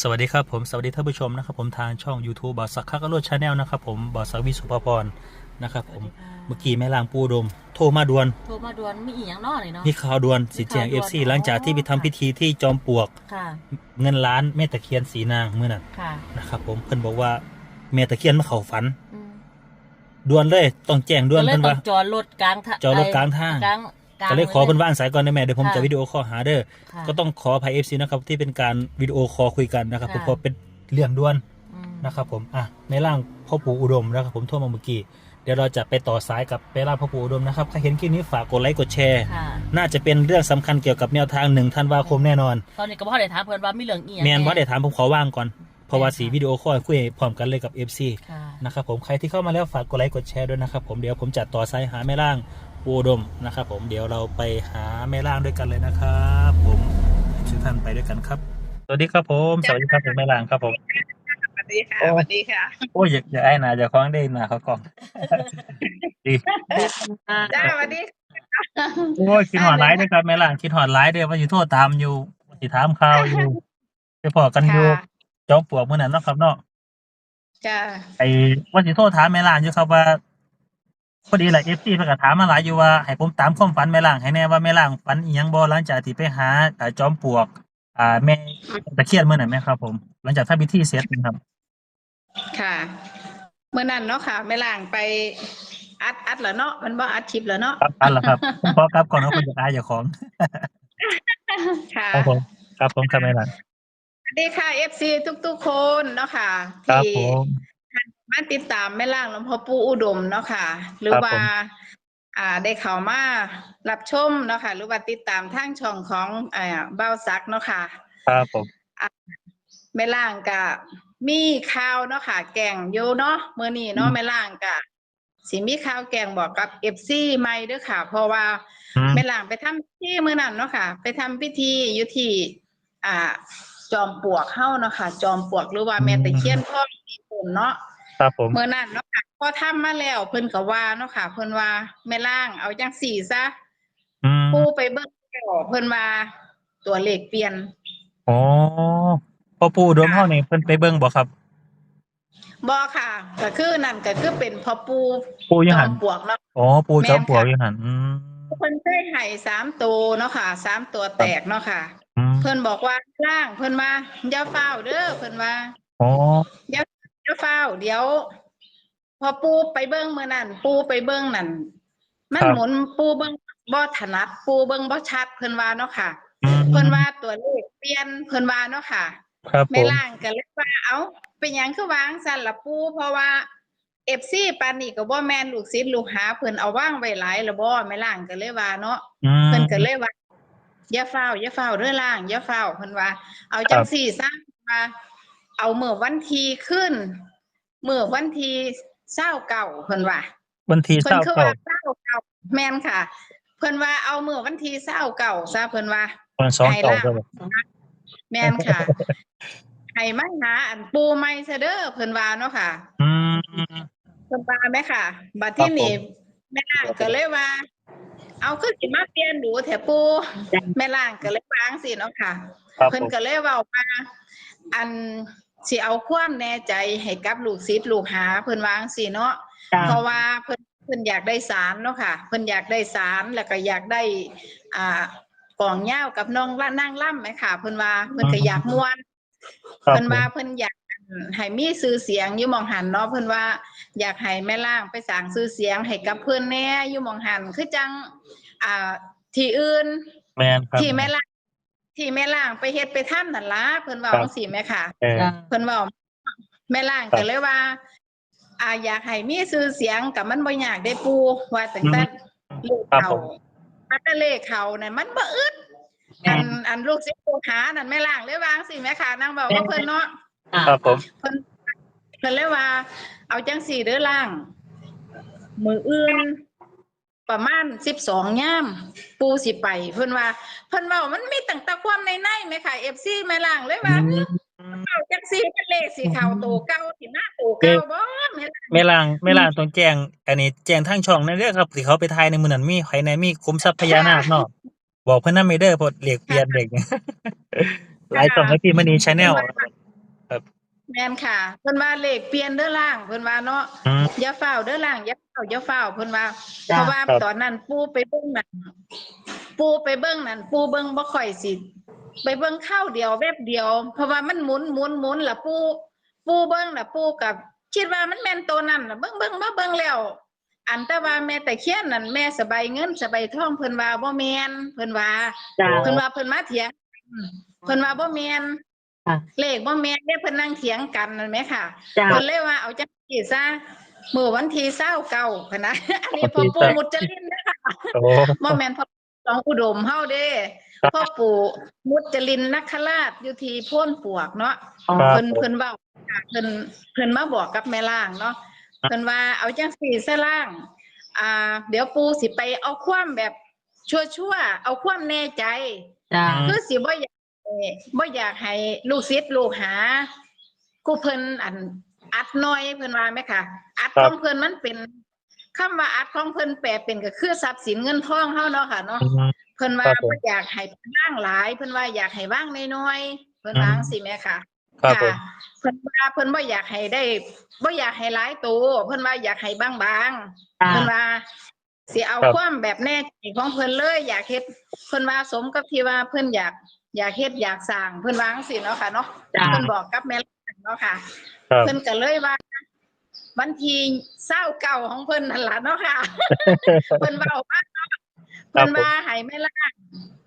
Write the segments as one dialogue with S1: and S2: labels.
S1: สวัสดีครับผมสวัสดีท่านผู้ชมนะครับผมทางช่อง YouTube บอสสักคักรถชาแนลนะครับผมบอสสักวิสุภพรนะครับผมเมื่อกี้แม่ลางปูดม โทรมาด่วน
S2: โทรมาด่วนมีอีหยังนอเลยเนาะ
S1: มีข่าวด่วนสีแจง
S2: มี
S1: เอ
S2: ข่าว
S1: ฟ
S2: ด่
S1: ซี
S2: วน
S1: หลังจากที่ไปทำพิธีที่จอมปลวก
S2: ค่ะ
S1: เงินล้านแม่ตะเคียนสีนางเมื่อนั้น
S2: ค่ะ
S1: นะครับผมเพิ่นบอกว่าแม่ตะเคียนมาเข้าฝัน
S2: อืม
S1: ด่วนเลยต้องแจ้งด่วน
S2: ก็เลย
S1: เพิ่น
S2: ต้อ
S1: ว่า
S2: งจอดรถกลางทาง
S1: จอดรถกลางทาง
S2: กลางกลาง
S1: ก็เลยขอเพิ่นว่างสายก่อนได้แม่เดี๋ยวผม
S2: ค่ะ
S1: จะวิดีโอคอลหาเด้อ
S2: ค่ะ
S1: ก็ต้องขออภัยเอฟซีนะครับที่เป็นการวิดีโอคอลคุยกันนะครับผม
S2: ค่ะ
S1: เพราะเป็นเรื่องด่วน
S2: อืม
S1: นะครับผมอะในร่างพ่อปู่อุดมนะครับผมโทรมาเมื่อกี้เดี๋ยวเราจะไปต่อสายกับในร่างพ่อปู่อุดมนะครับถ้าเห็นคลิปนี้ฝากกดไลค์กดแชร์
S2: ค่ะ
S1: น่าจะเป็นเรื่องสำคัญเกี่ยวกับแนวทางหนึ่งธันวาคมแน่นอน
S2: ตอนนี้ก็พ่อได้ถามเพิ่นว่ามีเรื่องอีหยัง
S1: แมน
S2: แว่า
S1: เดี๋ยวถามผมขอว่างก่อนเพราะว่า
S2: ค่ะ
S1: สีวิดีโอคอลคุยพร้อมกันเลยกับ FC
S2: ค่ะ
S1: นะครับผมใครที่เข้ามาแล้วฝากกดไลค์กดแชร์ด้วยนะครับผมเดี๋ยวผมจัดต่อสายหาแม่ร่าง ปู่อุดมนะครับ ผมเดี๋ยวเราไปหาแม่ร่างด้วยกันเลยนะครับผมทุกท่านไปด้วยกันครับ สวัสดีครับผม สวัสดีครับผมแม่ร่างครับผม
S3: สวัสดีค่ะ
S1: โอ้
S3: สวัสดีค่ะ
S1: โอ้ยอย่าอย่าไอ้หนาจะคล้องได้หนาเขากล่องดี
S3: จ้าสวัสดี
S1: โอ้ยคิดหอดไลน์ด้วยครับแม่ล่างคิดหอดไลน์เด้อว่าสิโทษตามอยู่ว่าสิถามข่าวอยู่ไปพอกันอยู่
S3: ค่ะ
S1: จอมปลวกมื้อนั้นเนาะครับเนาะ
S3: จ้า
S1: ไอ้ว่าสิโทษถามแม่ล่างอยู่ครับว่า พอดีแหละ FC เพิ่นก็ถามมาหลายอยู่ว่าให้ผมตามความฝันแม่ล่างให้แน่ว่าแม่ล่างฝันอีหยังบ่หลังจากที่ไปหาอ่าจอมปลวก อ่าแม่ตะเคียนมื้อนั้นแม่ครับผม หลังจากทำพิธีเสร็จนะครับ
S3: ค่ะเมื่อนั้นเนาะค่ะแม่ล่างไปอัดอัดเหรอเนาะมันบ่อัดคลิปเหรอเนาะ
S1: ครับอันละครับผมขอกลับก่อนเนาะคนจะอายเจ้าของ
S3: ค่ะ
S1: ครับผมครับผมครับแม่ล่าง
S3: สวัสดีค่ะ FC ทุกๆคนเนาะค่ะ
S1: ครับ
S3: ที่
S1: ผม
S3: มาติดตามแม่ล่างหลวงพ่อปู่อุดมเนาะค่ะ หรือ
S1: ครับ
S3: ว่า
S1: ผม
S3: อ่าได้เข้ามารับชมเนาะค่ะ หรือว่าติดตามทางช่องของอ่าเบ้าซักเนาะค่ะ
S1: ครับผม
S3: แม่ล่างกะมีข่าวเนาะค่ะ แกงอยู่เนาะมื้อนี้เนาะแม่ล่างกะสิมีข่าวแกงบอกกับ FC ใหม่เด้อค่ะ เพราะว่า
S1: อืม
S3: แม่ล่างไปทำพิธีมื้อนั้นเนาะค่ะ ไปทำพิธีอยู่ที่อ่า จอมปลวกเฮาเนาะค่ะ จอมปลวกหรือว่าแม่ตะเคียนทองที่ปุ่นเนาะ
S1: ครับผม
S3: มื้อนั้นเนาะค่ะพอทำมาแล้วเพิ่นก็ว่าเนาะค่ะ เพิ่นว่าแม่ล่างเอาจังสี่ซะ
S1: อืม
S3: ปูไปเบิ่งแล้วเพิ่นว่าตัวเลขเปลี่ยน
S1: อ๋อพอปู่อุดมเฮานี่เพิ่นไปเบิ่งบ่ครับ
S3: บ่ค่ะก็คือนั่นก็คือเป็นพ่อปู
S1: ปู่อยู่
S3: จอ
S1: หัน
S3: มปลวกเนาะ
S1: อ๋อปู่จอมปลวกอยู่หันอืม
S3: เพิ่นเคยให้สามตัวเนาะค่ะสามตัวแตกเนาะค่ะ
S1: อืม
S3: เพิ่นบอกว่าล่างเพิ่นว่าอย่าเฝ้าวเด้อเพิ่นว่า
S1: อ๋อ
S3: อย่า เฝ้าวเดี๋ยว พอปูไปเบิ่งมื้อนั้นปูไปเบิ่งนั่นมันหมุนปูเบิ่งบ่ถนัดปูเบิ่งบ่ชัดเพิ่นว่าเนาะค่ะ
S1: อืม
S3: เพิ่นว่าตัวเลขเปลี่ยนเพิ่นว่าเนาะค่ะ
S1: ครับผ
S3: แม่
S1: ม
S3: ล่างก็เลยว่าเอ้าเป็นหยังคือวางสั่นละปูเพราะว่าเอฟซีปานนี้ก็บ่แม่นลูกศิษย์ลูกหาเพิ่นเอาวางไว้หลายแล้วบ่แม่ล่างก็เลยว่าเนาะ
S1: อืม
S3: เพิ่นก็เลยว่าอย่าเฝ้าวอย่าเฝ้าวเด้อล่างอย่าเฝ้าวเพิ่นว่า เอาจังสี่ซะว่า เอาเมื่อวันที่ขึ้นเมื่อวันที่เศร้าเก่าเพิ่นว่า
S1: วันที่
S3: เพิ่นคือ
S1: 29
S3: ว่าเศร้าเก่าแม่นค่ะ เพิ่นว่าเอาเมื่อวันที่เศร้าเก่าซะเพิ่นว่า
S1: วันสอง
S3: ให้
S1: เก่า
S3: ล่าง
S1: ก็บ่
S3: แม่นค่ะให้มาหาอันปูใหม่ซะเด้อเพิ่นว่าเนาะค่ะ
S1: อืม
S3: เพิ่นว่าไหมค่ะ บัดที่นี่แม่ล่างก็เลยว่า เอาคือสิมาเปลี่ยนดูแถปูแม่ล่างก็เลยวาจั่งสิเนาะค่ะ
S1: ครับผ
S3: เพิ่น
S1: ม
S3: ก็เลยเว้ามาอัน สิเอาความแน่ใจให้กับลูกศิษย์ลูกหาเพิ่นวาจั่งสิเนาะ เพราะว่าเพิ่นเพิ่นอยากได้สารเนาะค่ะเพิ่นอยากได้สารแล้วก็อยากได้อ่ากองเหย้ากับน้องละนางล่ำไหมค่ะ เพิ่นว่าเพิ่นก็อยากม่วน
S1: ครับ
S3: เพิ่น
S1: ผม
S3: ว่าเพิ่นอยากให้มีชื่อเสียงอยู่หมองหันเนาะเพิ่นว่าอยากให้แม่ล่างไปสร้างชื่อเสียงให้กับเพิ่นแหน่อยู่หมองหันคือจังอ่าที่อื่น
S1: แม่นครับ
S3: ที่แม่ล่าง ที่แม่ล่างไปเฮ็ดไปทำนั่นล่ะเพิ่นว่า
S1: ครับ
S3: จังซี่แม่ค่ะ
S1: เออ
S2: จ้ะ
S3: เพิ่นเว้าแม่ล่าง
S1: ครั
S3: ก็
S1: บ
S3: เลยว่าอ่าอยากให้มีชื่อเสียงกับมันบ่ยากได้ปูว่าตั้งแต่เลข
S1: ครับ
S3: เขา
S1: ผม
S3: อัตเลขเขานั่นมันบ่อึดอันอันลูกศิษย์ลูกหานั่นแม่ล่างเลยวาจังสิแม่ค่ะนางบอกว่าเพิ่นเนาะ
S1: ครับผม
S3: เพิ่นเพิ่นเลยว่า เอาจังสี่เด้อล่าง มืออื่น ประมาณสิบสองย่ามปูสิไป เพิ่นว่า เพิ่นเว่ามันมีตั้งแต่ความในในๆไหมค่ะเอฟซีแม่ล่างเลยว่าเอาจังสี่เป็นเลขสีขาวโตเก้าสิมาโตเก้าบ่แม่ล่าง
S1: แม่ล่างแม่ล่างต้องแจ้งอันนี้แจ้งทางช่องนั่นเด้อครับที่เขาไปถ่ายในมื้อนั้นมีใครในมีคุมทรัพย์พญานาคเนาะบอกเพิ่นนำไม่เด้อเพราะเหล็กเปลี่ยนเด็กหลายช่องให้พี่มณี Channel ครับ
S3: แม่นค่ะ เพิ่นว่าเลขเปลี่ยนเด้อล่างเพิ่นว่าเนาะ
S1: อืม
S3: อย่าเฝ้าวเด้อล่างอย่าเฝ้าวอย่าเฝ้าวเพิ่นว่า
S4: จ้ะ
S3: เพราะว่า
S1: ครับ
S3: ตอนนั้นปูไปเบิ่งนั่นปูไปเบิ่งนั่นปูเบิ่งบ่ค่อยสิไปเบิ่งข้าวเดียวแวบเดียว เพราะว่ามันหมุนหมุนหมุนล่ะปูปูเบิ่งล่ะปูกับคิดว่ามันแม่นตัวนั้นล่ะเบิ่งเบิ่งมาเบิ่งแล้ว อันแต่ว่าแม่แต่เคียนนั่นแม่สบายเงินสบายทองเพิ่นว่าบ่แม่นเพิ่นว่า
S4: จ้า
S3: เพิ่นว่าเพิ่นมาเถียงกันเพิ่นว่าบ่แม่น
S4: ค่ะ
S3: เลขบ่แม่นเด้เพิ่นนั่งเถียงกันนั่นแหมค่ะ
S4: จ้า
S3: เพิ่นเลยว่าเอาจังซี่ซะมื้อวันที่29พะนะอันนี้พ่อปู่มุจลินนะคะ
S1: โอ้
S3: บ่แม่นพ่อหลวงอุดมเฮาเด้
S1: ครับ
S3: พ่อปู่มุจลินนักขราชอยู่ที่โพ้นปวกเนาะ
S4: อ๋อ
S1: ครับ
S3: เพิ่นเพิ่นเว้าค่ะเพิ่นเพิ่นมาบอกกับแม่ล่างเนาะเพิ่นว่าเอาจังซี่ซะล่าง อ่า เดี๋ยวปู่สิไปเอาความแบบชั่วๆเอาความแน่ใจ
S4: จ้า
S3: คือสิบ่อยากให้ บ่อยากให้ลูกศิษย์ลูกหากูเพิ่นอันอัดน้อยเพิ่นว่าไหมค่ะอัด
S1: ครั
S3: ข
S1: บ
S3: องเพิ่นมันเป็นคำว่าอัดของเพิ่นแปลเป็นก็คือทรัพย์สินเงินทองเฮาเนาะค่ะเนาะ
S1: อืม
S3: เพิ่นว่า
S1: ครับผม
S3: บ่อยากให้ว่างหลาย เพิ่นว่าอยากให้ว่างน้อยๆเพิ่นว่าจังซี่แหม่ค่ะ
S1: ครับผม
S3: เพิ่นว่าเพิ่นบ่อยากให้ได้บ่อยากให้หลายโตเพิ่นว่าอยากให้บางๆ
S4: จ้า
S3: เพิ่นว่าสิเอา
S1: ครับ
S3: ความแบบแน่ใจของเพิ่นเลย อยากเฮ็ดเพิ่นว่าสมกับที่ว่าเพิ่นอยาก อยากเฮ็ดอยากสร้างเพิ่นวาจั่งสิเนาะค่ะเนาะ
S4: จ้า
S3: เพิ่นบอกกับแม่ล่างเนาะค่ะ
S1: ครับ
S3: เพิ่นก็เลยว่าวันที่เศร้าเก่าของเพิ่นนั่นล่ะเนาะค่ะ เพิ่นเว้าว่าเนาะเพิ่นว่าให้แม่ล่าง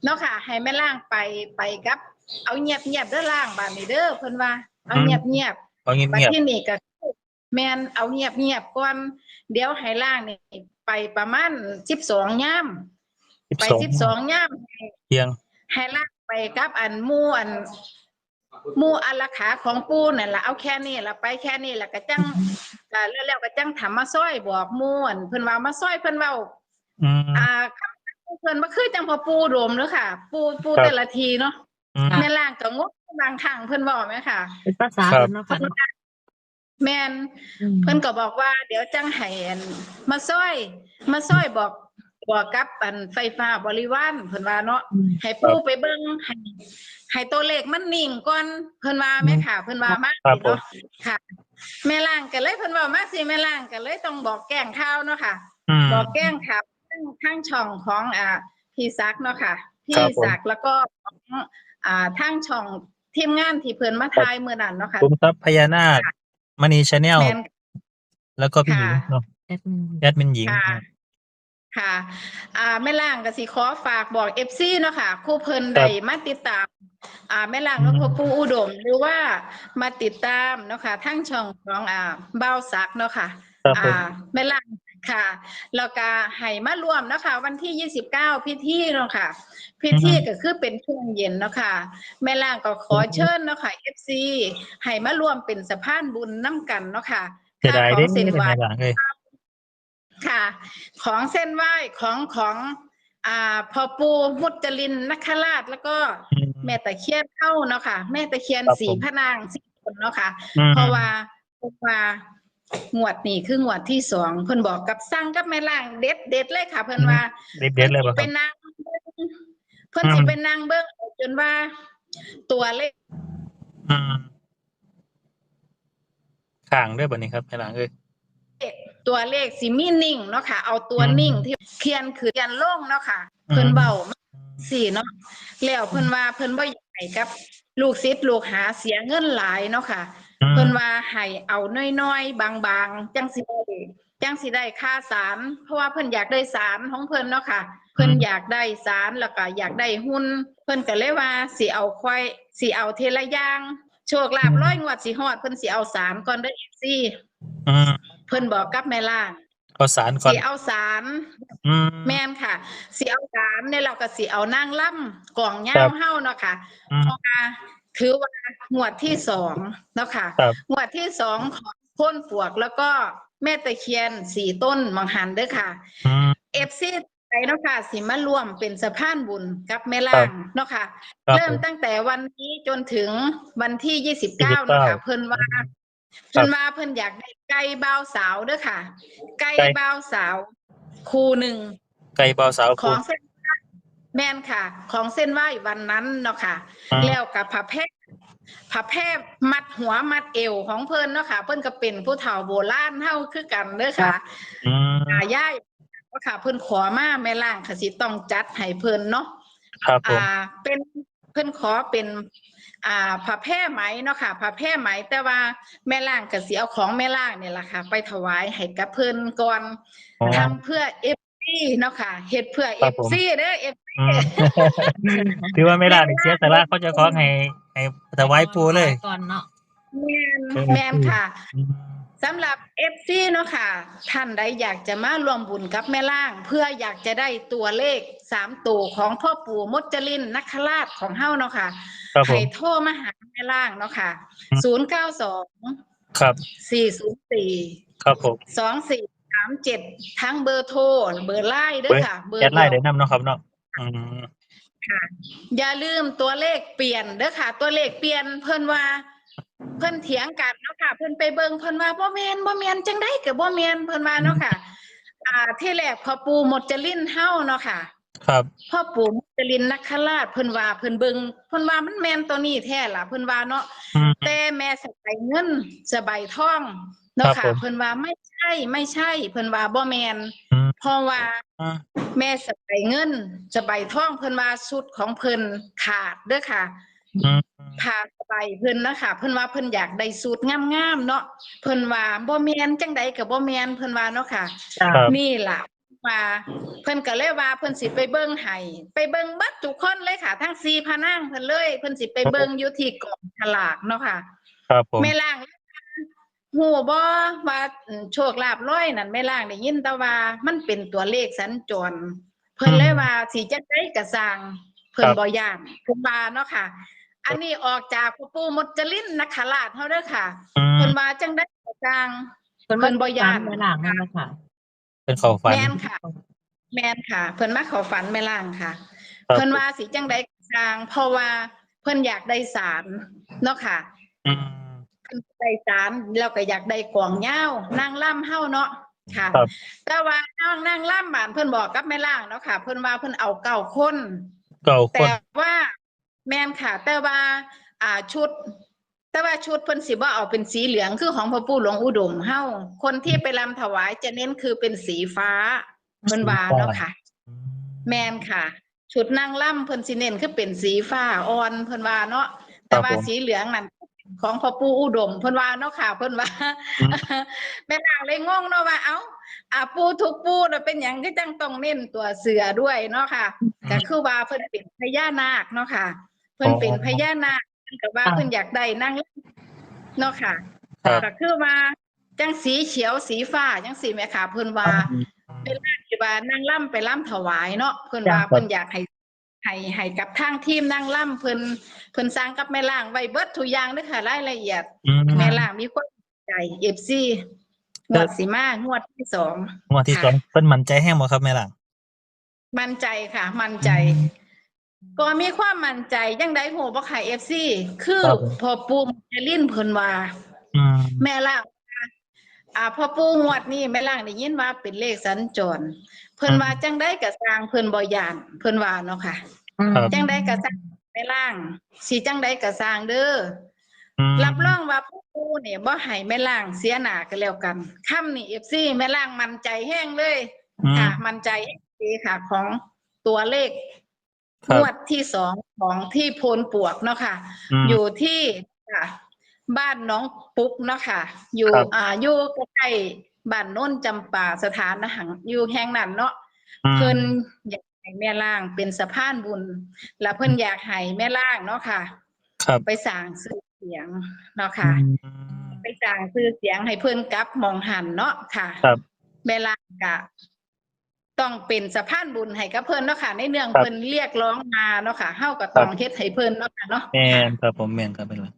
S3: เนาะค่ะให้แม่ล่างไปไปกับ เอาเงียบเงียบๆเด้อล่างบาดนี้เด้อเพิ่นว่าเอาเงียบเงียบๆ
S1: เอาเงียบ
S3: บัด
S1: เงียบ
S3: ที่นี่ก็คือแมนเอาเงียบเงียบๆก่อนเดี๋ยวให้ล่างนี่ไปประมาณสิบสองย่ามไปสิบสองย่าม
S1: เพียง
S3: ให้ล่าง ไปกับอันหมู่อันหมู่อันละขาของปูนั่นล่ะเอาแค่นี้ล่ะไปแค่นี้ล่ะก็จังก็แล้วๆก็จังถามมาซอยบอกหมู่อันเพิ่นว่ามาซอยเพิ่นเว้า
S1: อืม
S3: อ่าคำเพิ่นบ่คือจังพอปูโดมเด้อค่ะ ปูปู
S1: ครับ
S3: แต่ละทีเนาะ
S1: อืม
S3: แม่ล่างก็งงบางครั้งเพิ่นเว้าไหมค่ะ
S4: เป็นภาษา
S1: ครับ
S4: เพิ่นเนาะค่ะเนาะ
S3: แม่น
S4: อืม
S3: เพิ่นก็บอกว่าเดี๋ยวจังให้อันมาซ้อย มาซ้อยบอก บอกกับอันไฟฟ้าบริวารเพิ่นว่าเนาะ
S4: อืม
S3: ให้ปู่ไปเบิ่งให้ให้ตัวเลขมันนิ่งก่อนเพิ่นว่าแม่ค่ะ เพิ่นว่ามา
S1: ครับผม
S3: เนาะค่ะ แม่ล่างก็เลยเพิ่นว่ามาสิแม่ล่างก็เลยต้องบอกแกล้งข่าวเนาะค่ะ
S1: อืม
S3: บอกแกล้งข่าวทั้งทั้งช่องของอ่าพี่ซักเนาะค่ะพี่
S1: ครับผม
S3: ซักแล้วก็ของอ่าทั้งช่องทีมงานที่เพิ่นมาทายมื้อนั้นเนาะค่ะ
S1: คุ้มทรัพย์พญานาคมณีชาแนล
S3: แม่น
S1: แล้วก็พี่หญิง
S3: ค่ะ
S1: เนาะ
S4: แอดมิน
S1: แอดมินหญิง
S3: ค่ะค่ะ อ่าแม่ล่างก็สิขอฝากบอกเอฟซีเนาะค่ะครู่เพิ่นได้มาติดตาม อ่าแม่ล่างแล้วก็ผู้อุดมหรือว่ามาติดตามเนาะค่ะทั้งช่องของอ่าเบ้าซักเนาะค่ะ
S1: ครับผม
S3: อ่าแม่ล่างค่ะ แล้วก็ให้มารวมเนาะค่ะวันที่ 29 พิธีเนาะค่ะ พิธีก็คือเป็นช่วงเย็นเนาะค่ะ แม่ล่างก็ขอเชิญเนาะค่ะ FC ให้มารวมเป็นสะพานบุญน้ำกันเนาะค่ะ
S1: เสียดาย
S3: ข
S1: เด้
S3: องเส้น
S1: เป็น
S3: ไหว
S1: ไงล่ะเอ้ย
S3: ค่ะ ของเส้นไหว้ของของอ่าพ่อปู่มุจลินนักขราชแล้วก็
S1: อืม
S3: แม่ตะเคียนเข้าเนาะค่ะ แม่ตะเคียน
S1: ครับผม
S3: สีพระนางสี่คนเนาะค่ะ
S1: อืม
S3: เพราะว่าเพราะว่างวดนี้คืองวดที่สองเพิ่นบอกกับสั่งกับแม่ล่างเด็ดเด็ดเลยค่ะ เพิ่นว่า
S1: เด็ดเด็ดเลยป่ะค
S3: เป็
S1: รับ
S3: นนางเบิ่งเพิ่นสิ
S1: อืม
S3: เป็นนางเบิ้งเอาจนว่า ตัวเลข
S1: อืมข้างด้วยบ่นี้ครับแม่หลังเอ้ย
S3: ตัวเลขสิมีนิ่งเนาะค่ะ เอาตัว
S1: อืม
S3: นิ่งที่เคียนคือเคียนโล่งเนาะค่ะ
S1: อืม
S3: เพิ่นเบาสี่เนาะแล้วเพิ่นว่าเพิ่นบ่อยากให้กับ ลูกศิษย์ลูกหาเสียเงินหลายเนาะค่ะ
S1: อืม
S3: เพิ่นว่าให้เอาน้อยๆ บางๆ จังสิได้จังสิได้ค่าสารเพราะว่าเพิ่นอยากได้สารของเพิ่นเนาะค่ะ เพิ่นอยากได้สารแล้วก็อยากได้หุ้น เพิ่นก็เลยว่าสิเอาควายสิเอาเทละอย่าง โชคลาภร้อยงวดสิฮอดเพิ่นสิเอาสารก่อนเด้อ FC
S1: อื ม
S3: เพิ่นบอกกับแม่ล่าง
S1: เอาสารก่อน
S3: สิเอาสาร
S1: อืม
S3: แม่นค่ะสิเอาสามเนี่ยเราก็สิเอานางล่ำกล่อง
S1: ครั
S3: ย่าว
S1: บ
S3: เฮ้าเนาะค่ะ
S1: อืม
S3: เพราะว่าถือว่าหวดที่สองเนาะค่ะ
S1: ครับ
S3: หวดที่สองของพ้นปวกแล้วก็แม่ตะเคียนสี่ต้นมังหันเด้อค่ะ
S1: อืม
S3: เอฟซีไปเนาะค่ะสิมาร่วมเป็นสะพานบุญกับแม่
S1: ครั
S3: ล่าง
S1: บ
S3: เนาะค่ะ
S1: ครับ
S3: เริ่ม
S1: ผม
S3: ตั้งแต่วันนี้จนถึงวันที่ยี่สิบเก้าเนาะค่ะ
S1: 29
S3: เพิ่นว่า เพิ่นว่าเพิ่นอยากได้ไก่บ่าวสาวเด้อค่ะ ไก่
S1: ไก่
S3: บ่าวสาว คู่หนึ่ง
S1: ไก่เบาสาว
S3: ข
S1: คุ
S3: อ
S1: ณ
S3: งเส้นแม่นค่ะ ของเส้นไหว้วันนั้นเนาะค่ะ
S1: อืม
S3: แล้วกับผ้าแพร่ผ้าแพร่มัดหัวมัดเอวของเพิ่นเนาะค่ะ เพิ่นก็เป็นผู้เฒ่าโบราณเฮาคือกันเด้อค่ะ
S1: อืม
S3: ตายายว่าค่ะเพิ่นขอมาแม่ล่างค่ะสิต้องจัดให้เพิ่นเนาะ
S1: ครับผม
S3: อ่า เป็นเพิ่นขอเป็น อ่าผ้าแพร่ไหมเนาะค่ะผ้าแพร่ไหม แต่ว่าแม่ล่างก็สิเอาของแม่ล่างเนี่ยแหละค่ะ ไปถวายให้กับเพิ่นก่อน
S1: อ๋อ
S3: ทำเพื่อ FC เนาะค่ะเฮ็ดเพื่อ
S1: ครับผม
S3: FC เด้อ FC
S1: อืมถือว่าไม่ล่ะนี่เสียสาระเขาจะขอให้ให้ถวายปูเลย
S2: ก่อนเนาะ
S3: แม่น
S1: เออ
S3: แม่นค่ะ
S1: อืม
S3: สำหรับ FC เนาะค่ะ ท่านใดอยากจะมารวมบุญกับแม่ล่าง เพื่ออยากจะได้ตัวเลขสามตัวของพ่อปู่มดจรินนักขราชของเฮาเนาะค่ะ
S1: ครับผ
S3: ให้
S1: ม
S3: โทรมาหาแม่ล่างเนาะค่ะ
S1: อืม
S3: ศูนย์เก้าสอง
S1: ครับ
S3: สี่ศูนย์สี่
S1: ครับผม
S3: สองสี่สามเจ็ดทั้งเบอร์โทรเบอร์ไลน์เด้อค่ะเบอร์
S1: แอดไลน์
S3: เดี
S1: ได้
S3: ยวนำ
S1: เนาะครับเนาะอืม
S3: ค่ะอย่าลืมตัวเลขเปลี่ยนเด้อค่ะ ตัวเลขเปลี่ยนเพิ่นว่า เพิ่นเถียงกันเนาะค่ะ เพิ่นไปเบิ่งเพิ่นว่าบ่แม่นบ่แม่นจังได๋ก็บ่แม่นเพิ่นว่าเนาะค่ะ อ่าที่แรกพ่อปู่หมดจรินเฮาเนาะค่ะ
S1: ครับ
S3: พ่อปู่มุจลินนักขราชเพิ่นว่าเพิ่นเบิ่งเพิ่นว่ามันแม่นตัวนี้แท้ล่ะเพิ่นว่าเนาะ
S1: อืม
S3: แต่แม่สบายเงินสบายทองเนาะ
S1: ครั
S3: ค่ะ
S1: บผม
S3: เพิ่นว่าไม่ใช่ไม่ใช่ เพิ่นว่าบ่แม่น
S1: อืม
S3: เพราะว่า
S1: อ่า
S3: แม่สบายเงินสบายทองเพิ่นว่าชุดของเพิ่นขาดเด้อค่ะ
S1: อืม
S3: ผ้า สบายเพิ่นนะคะเพิ่นว่าเพิ่นอยากได้สูตรงามๆเนาะเพิ่นว่าบ่แม่นจังใดก็บ่แม่นเพิ่นว่าเนาะค่ะ
S1: ครับ
S3: นี่ล่ะว่าเพิ่นก็เลยว่าเพิ่นสิไปเบิ่งให้ไปเบิ่งเบัดทุกคนเลยค่ะ ทั้งสี่พะนางเพิ่นเลยเพิ่นสิไปเบิ่งอยู่ที่กองฉลากเนาะค่ะ
S1: ครับผม
S3: แม่ล่างฮู้บ่ว่าอืมโชคลาภร้อยนั่นแม่ล่างได้ยินแต่ว่ามันเป็นตัวเลขสัญจร เพิ่นเลยว่าสิจังได๋ก็สร้างเพิ่นบ่ย่านเพิ่นว่าเนาะค่ะ อันนี้ออกจากพ่อปู่มดจรินนักขราชเฮาเด้อค่ะ
S1: อืม
S3: เพิ่นว่าจังได๋ก็สร้างเพิ่นบ่ย้าน
S2: แม่ล่างนั่นแหละค่ะ
S1: เป็นเขาฝัน
S3: แม่นค่ะ แม่นค่ะ เพิ่นมาเข้าฝันแม่ล่างค่ะ
S1: ครับ
S3: เพิ่นว่าสิจังได๋ก็สร้าง เพราะว่าเพิ่นอยากได้สารเนาะค่ะ
S1: อืม
S3: เพิ่นได้สารแล้วก็อยากได้กวางยาวนางล่ำเฮาเนาะค่ะ
S1: ครับ
S3: แต่ว่านางนางล่ำบ้านเพิ่นบอกกับแม่ล่างเนาะค่ะ เพิ่นว่าเพิ่นเอาเก้าคน
S1: เก่าค
S3: แต่
S1: น
S3: ว่า แม่นค่ะ แต่ว่า อ่าชุด แต่ว่าชุดเพิ่นสิบ่เอาเป็นสีเหลืองคือของพ่อปู่หลวงอุดมเฮาคนที่ไปรำถวายจะเน้นคือเป็นสีฟ้าเพิ่นว่าเนาะค่ะ
S1: อื
S3: แม่นค่ะ ชุดนางล่ำเพิ่นสิเน้นคือเป็นสีฟ้าอ่อนเพิ่นว่าเนาะแต่ว่าสีเหลืองนั่นของพ่อปู่อุดมเพิ่นว่าเนาะค่ะเพิ่นว่าแม่นางเลยงงเนาะว่าเอ้าอ่าปูทุกปูน่ะเป็นหยังก็จังต้องเน้นตัวเสือด้วยเนาะค่ะก็คือว่าเพิ่นเป็นพญานาคเนาะค่ะ เพิ่นเป็นพญานาคเพิ่นก็ว่าเพิ่นอยากได้นางเนาะค่ะ
S1: ครับ
S3: ก็คือว่าจังสีเขียวสีฟ้าจังสีแม่ค่ะเพิ่นว่าเวลาที่ว่านางล่ำไปล่ำถวายเนาะเพิ่นว่า
S1: ครับ
S3: เพิ่นอยากให้ให้ให้กับทางทีมนางล่ำเพิ่นเพิ่นสร้างกับแม่ล่างไว้เบิดทุกอย่างเด้อค่ะรายละเอียด
S1: อืม
S3: แม่ล่างมีความใจ FC งวดสิมางวดที่สอง
S1: งวดที่สองเพิ่นมั่นใจแห้งบ่ครับแม่ล่ะ
S3: มั่นใจค่ะ มั่นใจ ก็มีความมั่นใจยังได้โหบ่ค่ะ FC คือ
S1: ครับผม
S3: พอปูมจะลิ้นเพิ่นว่า
S1: อืม
S3: แม่ล่างว่าอ่าพอปูงวดนี้แม่ล่างได้ยินว่าเป็นเลขสัญจร เพิ่นว่าจังได้ก็สร้างเพิ่นบ่ย่านเพิ่นว่าเนาะค่ะ
S1: ครับ
S3: จังได้ก็สร้างแม่ล่างสิจังได้ก็สร้างเด้อ
S1: อืม
S3: รับรองว่าผู้ปูเนี่ยบ่ให้แม่ล่างเสียหน้ากันแล้วกันค่ำนี่ FC แม่ล่างมั่นใจแห้งเลย
S1: อืม
S3: ค่ะ มั่นใจแห้งดีค่ะของตัวเลข
S1: ครั
S3: ง
S1: บ
S3: วดที่สองของที่โพนปวกเนาะค่ะ
S1: ม
S3: อยู่ที่ค่ะบ้านน้องปุ๊กเนาะค่ะ อยู่
S1: ครับ
S3: อ่าอยู่ใกล้ๆบ้านโน้นจำปาสถานนะหังอยู่แห่งนั้นเนาะ
S1: อืม
S3: เพิ่นอยากให้แม่ล่างเป็นสะพานบุญ แล้วเพิ่นอยากให้แม่ล่างเนาะค่ะ
S1: ครับ
S3: ไปสร้างชื่อเสียงเนาะค่ะ
S1: อืม
S3: ไปสร้างชื่อเสียงให้เพิ่นกลับมองหันเนาะค่ะ
S1: ครับ
S3: แม่ล่างก็ ต้องเป็นสะพานบุญให้กับเพิ่นเนาะค่ะ ในเนื่อง
S1: ครับ
S3: เพิ่นเรียกร้องมาเนาะค่ะเฮาก็ต้องเฮ็ดให้เพิ่นเนาะค่ะเนาะ
S1: แม่นครับผมแม่นครับแม่ล่ะ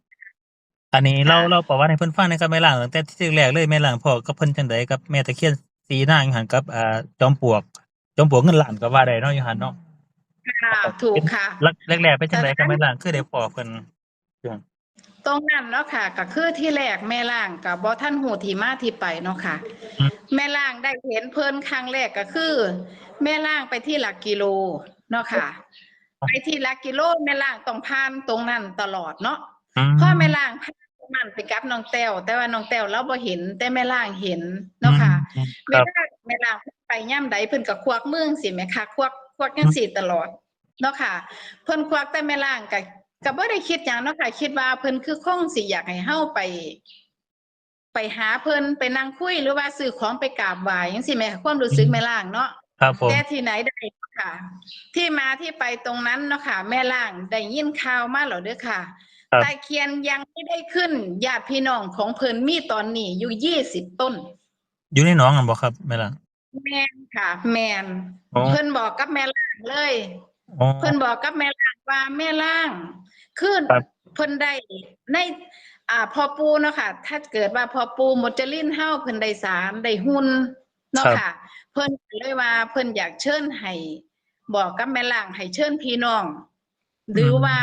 S1: อันนี้เราเราประวัติให้เพิ่นฟังในครับแม่ล่างตั้งแต่ที่แรกเลยแม่ล่างพ่อกับเพิ่นจังไดกับแม่ตะเคียนสีนางอยู่หันกับอ่าจอมปลวก จอมปลวกเงินล้านก็ว่าได้เนาะอยู่หันเนาะ
S3: ค่ะ ถูกค่ะ
S1: แรกๆเป็นจังไดกับแม่ล่างคือได้พ่อเพิ่น
S3: ตรงนั้นเนาะค่ะก็คือที่แรกแม่ล่างกับบ่ท่านหูที่มาที่ไปเนาะค่ะ
S1: อืม
S3: แม่ล่างได้เห็นเพิ่นครั้งแรกก็คือ แม่ล่างไปที่หลักกิโลเนาะค่ะ ไปทีละกิโลแม่ล่างต้องผ่านตรงนั้นตลอดเนาะ
S1: อืม
S3: พ่อแม่ล่างผ่านตรงนั้นไปกับน้องแต้วแต่ว่าน้องแต้วเราบ่เห็นแต่แม่ล่างเห็นเนาะค่ะ
S1: อืม
S3: เว
S1: ครับ
S3: ลาแม่ล่างไปย่ำใดเพิ่นก็ควักมือสิแม่ค่ะควักควักจังซี่ตลอดเนาะค่ะ เพิ่นควักแต่แม่ล่างก็ ก็บ่ได้คิดหยังเนาะค่ะ คิดว่าเพิ่นคือคงสิอยากให้เฮาไป ไปหาเพิ่นไปนั่งคุยหรือว่าซื้อของไปกราบไหว้จังซี่แม่ค่ะความรู้สึกแม่ล่างเนาะ
S1: ครับผม
S3: แต่ที่ไหนได้ค่ะ ที่มาที่ไปตรงนั้นเนาะค่ะ แม่ล่างได้ยินข่าวมาแล้วเด้อค่ะ
S1: ครับ
S3: ตะเคียนยังไม่ได้ขึ้นญาติพี่น้องของเพิ่นมีตอนนี้อยู่ยี่สิบต้น
S1: อยู่ในหนองกันบ่ครับแม่ล่ะ
S3: แมนค่ะ แมน
S1: อ๋อ
S3: เพิ่นบอกกับแม่ล่างเลย
S1: อ๋อ
S3: เพิ่นบอกกับแม่ล่างว่าแม่ล่างขึ้น
S1: ครับ
S3: เพิ่นได้ในอ่าพอปูเนาะค่ะ ถ้าเกิดว่าพอปูหมดจะลิ้นเฮาเพิ่นได้สารได้หุ้นเนาะค่ะ เพิ่นก็เลยว่าเพิ่นอยากเชิญให้บอกกับแม่ล่างให้เชิญพี่น้อง หรือว่า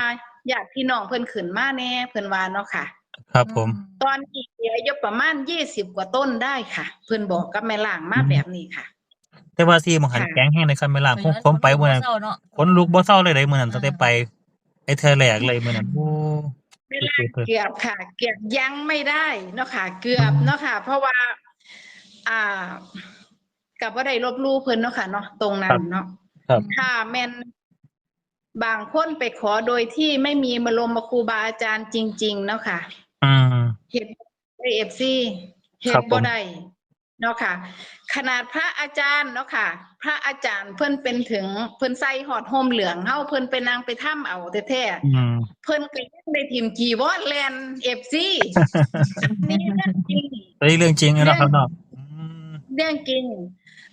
S3: ญาติพี่น้องเพิ่นขึ้นมาแน่เพิ่นว่าเนาะค่ะ
S1: ครับผม
S3: ตอนนี้เหลืออยู่ประมาณยี่สิบกว่าต้นได้ค่ะ เพิ่นบอกกับแม่ล่างมาแบบนี้ค่ะ
S1: แต่ว่าที่มหัน
S3: ค่ะ
S1: แกงแห้งในคันแม่ล่างผมผมไปมื้อนั้น
S2: เศร้าเนาะ
S1: คนลุกบ่เศร้าเลยเด้มื้อนั้นตั้งแต่ไป ไอ้เธอแรกเลยมื้อนั้นโอ้
S3: แม่ล่างเกือบค่ะ เกือบยังไม่ได้เนาะค่ะ เกือบเนาะค่ะ เพราะว่า อ่า กับว่าได้ลบลู่เพิ่นเนาะค่ะเนาะตรงนั้นเนาะ
S1: ครับ
S3: ถ้าแม่นบางคนไปขอโดยที่ไม่มีบรมครูบาอาจารย์จริง ๆ เนาะค่ะ
S1: อืม
S3: เห็นเอฟซีเห็
S1: ครั
S3: น
S1: บผม
S3: บ่ได้ เนาะค่ะ ขนาดพระอาจารย์เนาะค่ะ พระอาจารย์เพิ่นเป็นถึงเพิ่นใส่หอดโฮมเหลืองเฮาเพิ่นไปนางไปถ้ำเอาแท้
S1: อืม
S3: ๆเพิ่นก็ยังได้ทีมกีวอดแลนเอฟซีนี่เรื่องจริง
S1: เฮ้ยเรื่องจริงเลยเนาะครับเนาะอืม
S3: เรื่องจริง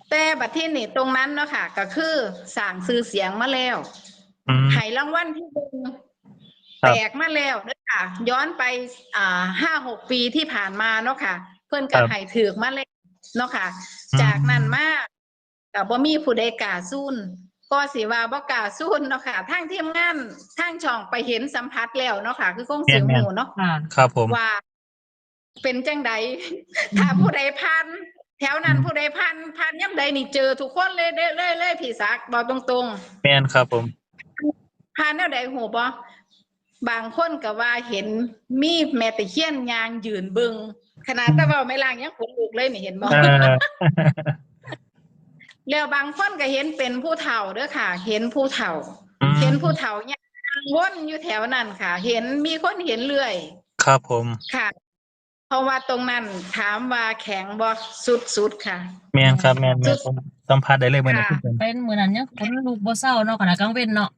S3: แต่บัดที่นี่ตรงนั้นเนาะค่ะ ก็คือสั่งซื้อเสียงมาแล้ว
S1: อืม
S3: ให้รางวัลที่หนึ่ง
S1: ครับ
S3: แตกมาแล้วเด้อค่ะ ย้อนไปอ่าห้าหกปีที่ผ่านมาเนาะค่ะ เพิ่นก็ให้ถือมาแล้ว เนาะค่ะ จากนั้นมาก็บ่มีผู้ใดกล้าสู้นก็สิว่าบ่กล้าสู้นเนาะค่ะทางทีมงานทางช่องไปเห็นสัมผัสแล้วเนาะค่ะ คือคงสิหูเนาะ
S2: ค่ะ
S1: ครับผม
S3: ว่า เป็นจังใดถ้าผู้ใดพันแถวนั้นผู้ใดพันพันย่ำใดนี่เจอทุกคนเลยเด้อเลยเลยพี่ศักดิ์บอกตรงๆ
S1: แม่นครับผม
S3: พาแนวใดหูบ่บางคนก็ว่าเห็นมีแม่ตะเคียนยางยืนเบิง ขนาดแต่ว่าไม่ล่างยังขนลุกเลยนี่เห็นบ่
S1: เออ
S3: แล้วบางคนก็เห็นเป็นผู้เฒ่าเด้อค่ะ เห็นผู้เฒ่า
S1: อืม
S3: เห็นผู้เฒ่าเนี่ยางวนอยู่แถวนั้นค่ะ เห็นมีคนเห็นเรื่อย
S1: ครับผม
S3: ค่ะ เพราะว่าตรงนั้นถามว่าแข็งบ่สุดๆค่ะ
S1: แม่นครับแม่นแม่นผมสัมผัสได้เลยมื้อนั้น
S3: ค่ะ
S1: คือกัน
S2: เป็นมื้อนั้นยังคนลูกบ่เศร้าเนาะขณะกลางเว้นเนาะ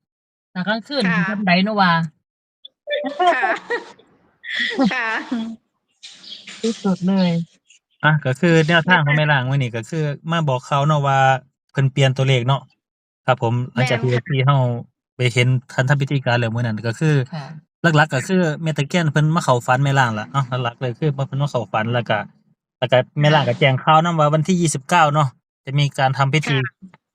S2: ขณะกลางคืน
S3: ค่ะ
S2: ทำใดเนาะว่า
S3: ค่ะ ค่ะ
S2: ที่สุดเลย
S1: อะก็คือแนวทางของแม่ล่างมื้อนี้ก็คือ มาบอกเขาเนาะว่าเพิ่นเปลี่ยนตัวเลขเนาะครับผมหลังจากที่
S3: แม่นค่ะ
S1: ที่เฮาไปเห็นทันทำพิธีการแล้วมื้อนั้นก็คือ
S2: ค่ะ
S1: หลักๆก็คือแม่ตะเคียนเพิ่นมาเข้าฝันแม่ล่างล่ะเนาะหลักๆเลยคือเพิ่นมาเข้าฝันแล้วก็แล้วก็แม่ล่างก็แจ้งข่าวนํว่าวันที่ 29 เนาะจะมีการทำพิธี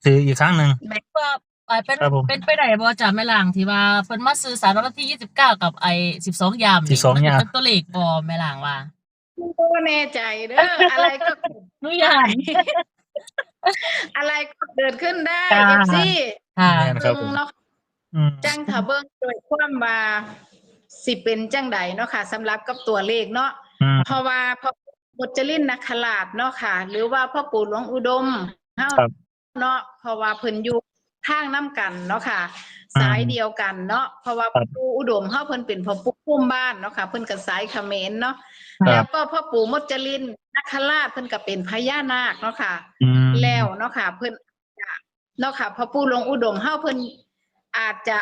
S1: ซื้ออีกครั้งหนึง
S2: ว่าอ่าเป็น
S1: ครับผม
S2: เป็นไปได้บ่จ้ะแม่ล่างที่ว่าเพิ่นมาซื้อสารวันที่29 กับไอ้12ยามนี่
S1: 12ยาม
S2: นเป็นตัวเลขบ่แม่ล่างว่า
S3: บ่แน่ใจเด้ออะไรก็
S2: หนูอยาก
S3: อะไรก็เกิดขึ้นได้
S2: ค่ะ
S3: เอฟซี
S2: ค่ะ
S1: แม่นครับผม
S3: เนาะ
S1: อืม
S3: จังถ้าเบิ่งโดยความว่าสิเป็นจังใดเนาะค่ะสำหรับกับตัวเลขเนาะ
S1: อืม
S3: เพราะว่าพ่อมุจลินนักขลาดเนาะค่ะ หรือว่าพ่อปู่หลวงอุดมเฮา
S1: ครับ
S3: เนาะเพราะว่าเพิ่นอยู่ทางน้ำกันเนาะค่ะ สายเดียวกันเนาะเพราะว่า
S1: ครับ
S3: ปู่อุดมเฮาเพิ่นเป็นพ่อปู่พุ่มบ้านเนาะค่ะเพิ่นก็สายเขมรเนาะ
S1: ครั
S3: แล้
S1: บ
S3: วก็พ่อปู่มุจลินนักขลาดเพิ่นก็เป็นพญานาคเนาะค่ะ
S1: อืม
S3: แล้วเนาะค่ะ เพิ่นจะเนาะค่ะพอปู่หลวงอุดมเฮาเพิ่นอาจจะ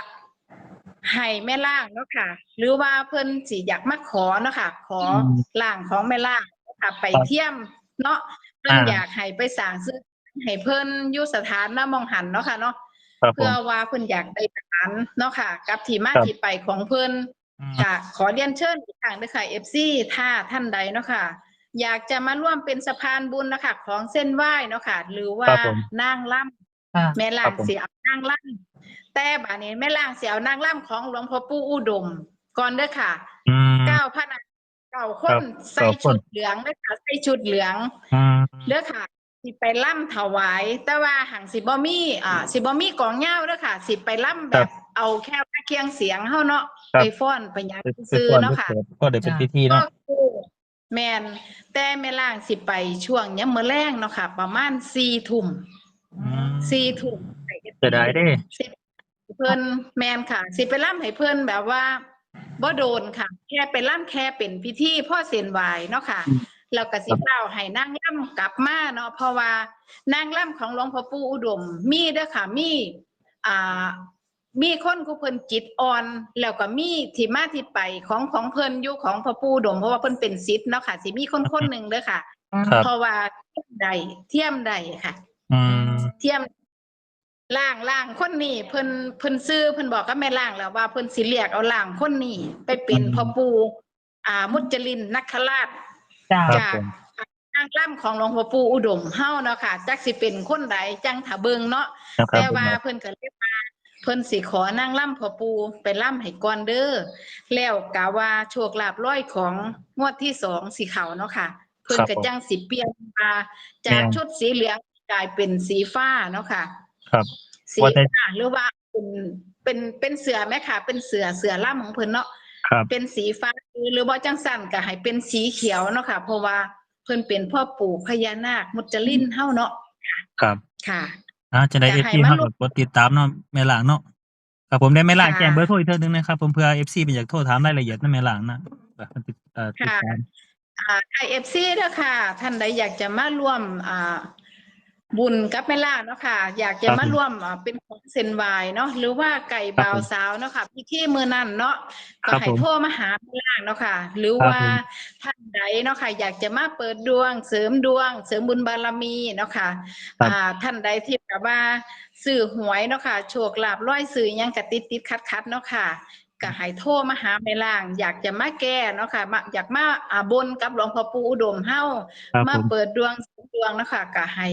S3: ให้แม่ล่างเนาะค่ะ หรือว่าเพิ่นสิอยากมาขอเนาะค่ะ ขออ
S1: ม
S3: ล่างของแม่ล่างเนาะค่ะไป
S1: ครับ
S3: เทียม เนาะเพิ่น
S1: อ่า
S3: อยากให้ไปสร้างซื้อให้เพิ่นอยู่สถานน้ามองหันเนาะค่ะเนาะ
S1: ครับผม
S3: เพื่อว่าเพิ่นอยากได้ทหารเนาะค่ะ กับที่มา
S1: ครับ
S3: ที่ไปของเพิ่น
S1: อืม
S3: ค่ะขอเรียนเชิญอีกครั้งด้วยค่ะ FC ถ้าท่านใดเนาะค่ะ อยากจะมาร่วมเป็นสะพานบุญนะคะของเส้นไหว้เนาะค่ะ หรือว่า
S1: ครับผม
S3: นางล่
S2: ค่ะำ
S3: แม่ล่า
S1: ครั
S3: ง
S1: บผม
S3: เสียนางล่ำแต่บานี้แม่ล่างเสียนางล่ำของหลวงพ่อปู่อุดมก่อนเด้อค่ะ
S1: อืม
S3: เก้าพันเก้าค
S1: ครั
S3: น
S1: บ
S3: ใส่
S1: เก้าคน
S3: ชุดเหลืองเด้อค่ะใส่ชุดเหลือง
S1: อืม
S3: เด้อค่ะ สสิไปล่ำถวาย แต่ว่าหังสิบ่มีอ่าสิบ่มีกลองยาวเด้อค่ะ สิไปล่ำแบบ เอาแค่ว่าเคียงเสียงเฮาเนาะ
S1: ครับ
S3: ไปฟ้อนไปหยัง
S1: ไปไป
S3: ซื้อ
S1: ก่อน
S3: เนาะ
S1: ไป
S3: ค่ะ
S1: เปิดก็เดี๋ยวเป็นพิธี
S3: ก็
S1: เนาะ
S3: คือแมนแต่แม่ล่างสิไปช่วงยามมื้อแรงเนาะค่ะ ประมาณ4ทุ่ม
S1: อืม
S3: 4ทุ่ม
S1: จะได้เด้
S3: สิเพิ่นแมนค่ะ สิไปล่ำให้เพิ่นแบบว่าบ่โดนค่ะ แค่ไปล่ำแค่เป็นพิธีพ่อเส้นไหวเนาะค่ะ แล้วก็สิเล่าให้นางล่ำกลับมาเนาะเพราะว่านางล่ำของหลวงพ่อปู่อุดม มีเด้อค่ะมีอ่ามีคนผู้เพิ่นจิตอ่อน แล้วก็มีที่มาที่ไปของของเพิ่นอยู่ของพ่อปู่อุดม เพราะว่าเพิ่นเป็นศิษย์เนาะค่ะสิมีคนคนหนึ่งเด้อค่ะ
S1: ครับ
S3: เพราะว่าเทียมใดเทียมใดค่ะ
S1: อืม
S3: เทียมล่างล่างคนนี้เพิ่นเพิ่นซื้อเพิ่นบอกกับแม่ล่างแล้วว่าเพิ่นสิเรียกเอาล่างคนนี้ไปเป็น
S1: อืม
S3: พ่อปู่อ่ามุจลินนักขราช
S2: จ้า
S1: ครับ
S3: จาก
S1: ผม
S3: นางล่ำของหลวงพ่อปู่อุดมเฮาเนาะค่ะจักสิเป็นคนใดจังถ้าเบิ่งเนาะ
S1: ครับครั
S3: แต่
S1: บผม
S3: ว่าเพิ่นก็เรียกว่าเพิ่นสิขอนางล่ำพ่อปู่ไปล่ำให้ก่อนเด้อแล้วกะว่าโชคลาภร้อยของงวดที่สองสิเข้าเนาะค่ะ เพิ่นก็จังสิเปลี่ยนมาจากชุดสีเหลืองกลายเป็นสีฟ้าเนาะค่ะ
S1: ครับ
S3: สี
S1: ว่าแต่
S3: ฟ้าหรือว่าเป็นเป็นเป็นเสือไหมค่ะ เป็นเสือเสือล่ำของเพิ่นเนาะ
S1: ครับ
S3: เป็นสีฟ้าหรือว่าจังสั่นก็ให้เป็นสีเขียวเนาะค่ะ เพราะว่าเพิ่นเป็นพ่อปู่พญานาคมุจลินเฮาเนาะ
S1: ครับ
S3: ค่ะ
S1: อ่าจะได้
S3: จะ
S1: เอฟ
S3: ให้
S1: ซี
S3: มา
S1: เฮา
S3: ร่
S1: ก็
S3: วม
S1: กดติดตามเนาะแม่หลางเนาะครับผมได้แม่หลาง
S3: ค่ะ
S1: แจ้งเบอร์โทรอีกเทื่อนึงนะครับผมเพื่อเอฟซีเป็นอยากโทรถามรายละเอียดนะแม่หลางนะแบบติดเอ่อติด
S3: ค่ะ
S1: ตาม
S3: อ่าไอเอฟซีเด้อค่ะ ท่านใดอยากจะมาร่วมอ่า บุญกับแม่ล่าเนาะค่ะ อยากจะมาร่วมอ่าเป็นของเซนวายเนาะหรือว่าไก่บ่าวสาวเนาะค่ะพิธีมือนั่นเนาะก็ให้โทรมาหาแม่ล่าเนาะค่ะ หรือว่าท่านใดเนาะค่ะ อยากจะมาเปิดดวง เสริมดวง เสริมบุญบารมีเนาะค่ะอ่าท่านใดที่แบบว่าซื้อหวยเนาะค่ะโชคลาภร้อยซื้อหยังกะติดติดคัดคัดๆเนาะค่ะก็ให้โทรมาหาแม่ล่าง อยากจะมาแก้เนาะค่ะมาอยากมาอ่าบนกับหลวงพ่อปู่อุดมเฮา
S1: ครับ
S3: มา
S1: ผม
S3: เปิดดวงเสริมดวงเนาะคะก็ให้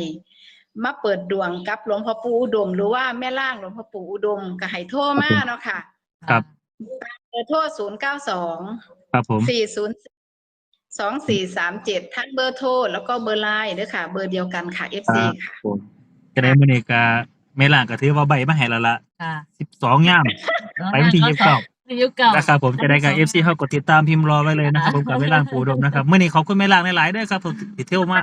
S3: มาเปิดดวงกับหลวงพ่อปู่อุดม หรือว่าแม่ล่างหลวงพ่อปู่อุดมก็ให้โทรมาเนาะค่ะ
S1: ครับ
S3: เบอร์โทรศูนย์เก้าสอง
S1: ครับผม
S3: สี่ศูนย์สองสี่สามเจ็ดทั้งเบอร์โทรแล้วก็เบอร์ไลน์เด้อค่ะ เบอร์เดียวกันค่ะ FC ค่ะ
S1: ผมจะได้มื้อนี้ก็แม่หลางก็ถือว่าใบมาให้แล้วล่ะ
S2: ค่ะ
S1: 12ย่ามไปวันที่ 29
S2: ยุคเก่า
S1: นะครับผมจะได้กับ FC เฮากดติดตามพิมพ์รอไว้เลยนะครับผมกับแม่ล่างปูดมนะครับมื้อนี้ขอบคุณแม่ล่างหลายๆเด้อครับผมที่เที่ยวมา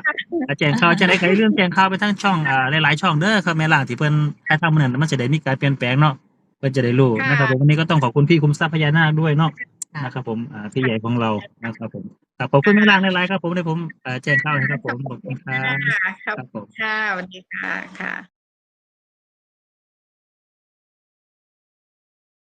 S1: แจ้งข่าวจะได้กับเรื่องแจ้งข่าวไปทั้งช่องอ่าหลายๆช่องเด้อครับแม่ล่างที่เพิ่นให้ทำมื้อนั้นมันจะได้มีการเปลี่ยนแปลงเนาะเพิ่นจะได้รู้
S3: ค่ะ
S1: นะครับผมวันนี้ก็ต้องขอบคุณพี่คุ้มทรัพย์พญานาคด้วยเนาะ
S2: ค่ะ
S1: นะครับผมอ่าพี่ใหญ่ของเรานะครับผมครับขอบคุณแม่ล่างหลายๆครับผมได้ผมอ่าแจ้งข่าวให้ครับผมขอบคุณครับ
S3: ค่ะครับ
S1: ครับผม
S3: ค่ะสวัสดีค่ะค่ะ